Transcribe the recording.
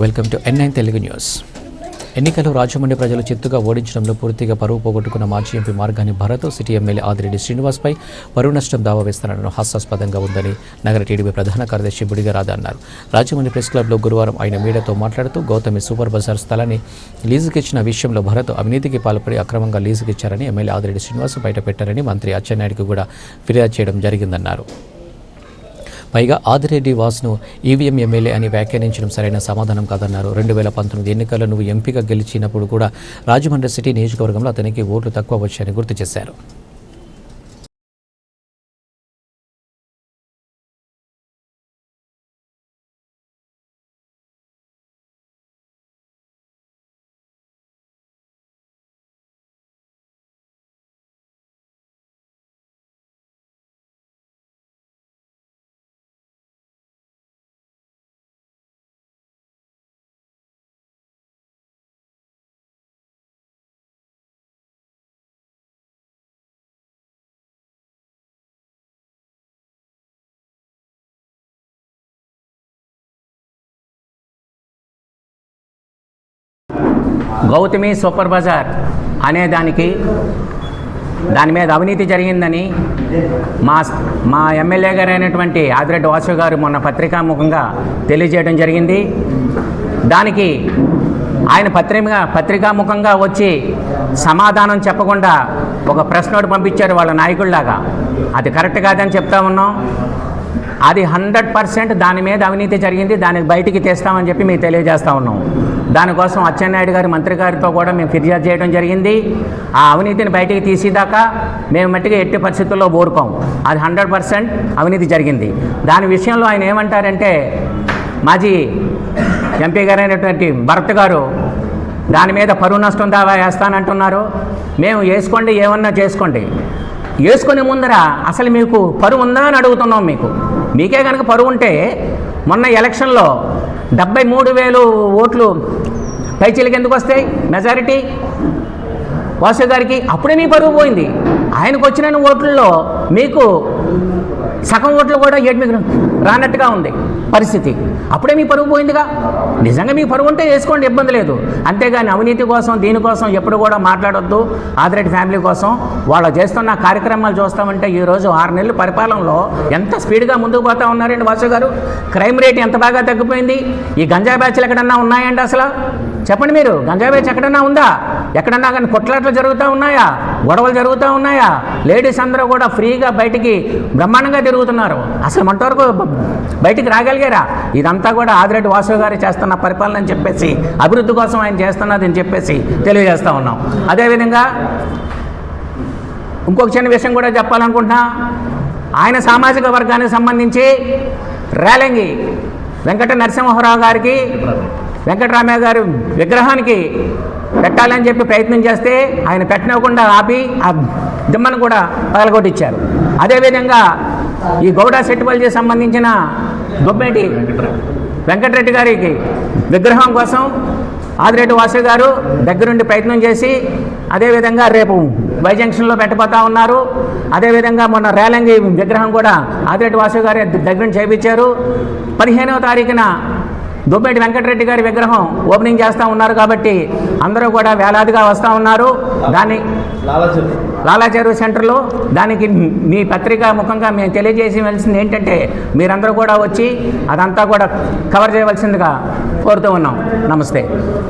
Welcome to N nine Telugu news. ఎన్నికల్లో రాజమండ్రి ప్రజలు చిత్తుగా ఓడించడంలో పూర్తిగా పరువు పోగొట్టుకున్న మాజీ MP Margani Bharat city MLA Adireddy శ్రీనివాస్పై పరువు నష్టం దావా వేస్తానడం హాస్యాస్పదంగా ఉందని నగర టీడీపీ ప్రధాన కార్యదర్శి బుడిగరాద అన్నారు. రాజమండ్రి ప్రెస్ క్లబ్లో గురువారం ఆయన మీడియాతో మాట్లాడుతూ గౌతమి సూపర్ బజార్ స్థలాన్ని లీజుకిచ్చిన విషయంలో భరత్ అవినీతికి పాల్పడి అక్రమంగా లీజుకిచ్చారని ఎమ్మెల్యే ఆదిరెడ్డి శ్రీనివాస్ బయటపెట్టారని మంత్రి అచ్చెన్నాయుడికి కూడా ఫిర్యాదు చేయడం జరిగిందన్నారు. పైగా ఆదిరెడ్డి వాస్ను ఈవీఎం ఎమ్మెల్యే అని వ్యాఖ్యానించడం సరైన సమాధానం కాదన్నారు. రెండు వేల పంతొమ్మిది ఎన్నికల్లో నువ్వు ఎంపీగా గెలిచినప్పుడు కూడా రాజమండ్రి సిటీ నియోజకవర్గంలో అతనికి ఓట్లు తక్కువ వచ్చాయని గుర్తు చేశారు. గౌతమి సూపర్ బజార్ అనే దానికి దాని మీద అవినీతి జరిగిందని మా మా ఎమ్మెల్యే గారు అయినటువంటి ఆదిరెడ్డి వాసు గారు మొన్న పత్రికాముఖంగా తెలియజేయడం జరిగింది. దానికి ఆయన పత్రిక పత్రికాముఖంగా వచ్చి సమాధానం చెప్పకుండా ఒక ప్రెస్ నోట్ పంపించారు వాళ్ళ నాయకుల్లాగా. అది కరెక్ట్ కాదని చెప్తా ఉన్నాం. అది హండ్రెడ్ పర్సెంట్ దాని మీద అవినీతి జరిగింది. దానికి బయటికి తీస్తామని చెప్పి మీకు తెలియజేస్తా ఉన్నాం. దానికోసం అచ్చెన్నాయుడు గారి మంత్రి గారితో కూడా మేము ఫిర్యాదు చేయడం జరిగింది. ఆ అవినీతిని బయటికి తీసేదాకా మేము మట్టిగా ఎట్టి పరిస్థితుల్లో ఊరుకోం. అది హండ్రెడ్ పర్సెంట్ అవినీతి జరిగింది. దాని విషయంలో ఆయన ఏమంటారంటే మాజీ ఎంపీ గారైనటువంటి భరత్ గారు దాని మీద పరువు నష్టం దావా వేస్తానంటున్నారు. మేము వేసుకోండి ఏమన్నా చేసుకోండి. వేసుకునే ముందర అసలు మీకు పరువు ఉందా అని అడుగుతున్నాం మీకు. మీకే కనుక పరువు ఉంటే మొన్న ఎలక్షన్లో డెబ్బై మూడు వేలు ఓట్లు పైచీలకి ఎందుకు వస్తాయి? మెజారిటీ? వాసు గారికి అప్పుడే మీ పరువు పోయింది. ఆయనకు వచ్చిన ఓట్లలో మీకు సగం ఓట్లు కూడా ఏడు మీకు రానట్టుగా ఉంది పరిస్థితి. అప్పుడే మీ పరువు పోయిందిగా? నిజంగా మీ పరువు ఉంటే వేసుకోండి ఇబ్బంది లేదు. అంతేగాని అవినీతి కోసం దీనికోసం ఎప్పుడు కూడా మాట్లాడొద్దు. ఆదిరెడ్డి ఫ్యామిలీ కోసం వాళ్ళు చేస్తున్న కార్యక్రమాలు చూస్తామంటే ఈరోజు ఆరు నెలల పరిపాలనలో ఎంత స్పీడ్గా ముందుకు పోతా ఉన్నారండి వాసు గారు? క్రైమ్ రేట్ ఎంత బాగా తగ్గిపోయింది? ఈ గంజా బ్యాచ్లు ఎక్కడన్నా ఉన్నాయండి అసలు? చెప్పండి మీరు గంజా ఎక్కడన్నా ఉందా? ఎక్కడన్నా కానీ కొట్లాట్లు జరుగుతూ ఉన్నాయా? గొడవలు జరుగుతూ ఉన్నాయా? లేడీస్ అందరూ కూడా ఫ్రీగా బయటికి బ్రహ్మాండంగా తిరుగుతున్నారు. అసలు మంటవరకు బయటికి రాగలిగారా? ఇదంతా కూడా ఆదిరెడ్డి వాసు గారు చేస్తున్న పరిపాలన అని చెప్పేసి అభివృద్ధి కోసం ఆయన చేస్తున్నది అని చెప్పేసి తెలియజేస్తూ ఉన్నాం. అదేవిధంగా ఇంకొక చిన్న విషయం కూడా చెప్పాలనుకుంటున్నా. ఆయన సామాజిక వర్గానికి సంబంధించి రేలంగి వెంకట నరసింహరావు గారికి వెంకటరామయ్య గారి విగ్రహానికి పెట్టాలని చెప్పి ప్రయత్నం చేస్తే ఆయన పెట్టనివ్వకుండా ఆపి ఆ దిమ్మను కూడా పగలగొట్టించారు. అదేవిధంగా ఈ గౌడ సెట్టుబల్జీ సంబంధించిన గొబ్బేటి వెంకటరెడ్డి గారికి విగ్రహం కోసం ఆదిరెడ్డి వాసు గారు దగ్గరుండి ప్రయత్నం చేసి అదేవిధంగా రేపు వైజంక్షన్లో పెట్టబోతా ఉన్నారు. అదేవిధంగా మొన్న రేలంగి విగ్రహం కూడా ఆదిరెడ్డి వాసు గారి దగ్గర చేయించారు పదిహేనవ తారీఖున దుబ్బేటి వెంకటరెడ్డి గారి విగ్రహం ఓపెనింగ్ చేస్తూ ఉన్నారు కాబట్టి అందరూ కూడా వేలాదిగా వస్తూ ఉన్నారు. దాన్ని లాలాచెరువు సెంటర్లో దానికి మీ పత్రికా ముఖంగా మేము తెలియజేయవలసింది ఏంటంటే మీరందరూ కూడా వచ్చి అదంతా కూడా కవర్ చేయవలసిందిగా కోరుతూ ఉన్నాం. నమస్తే.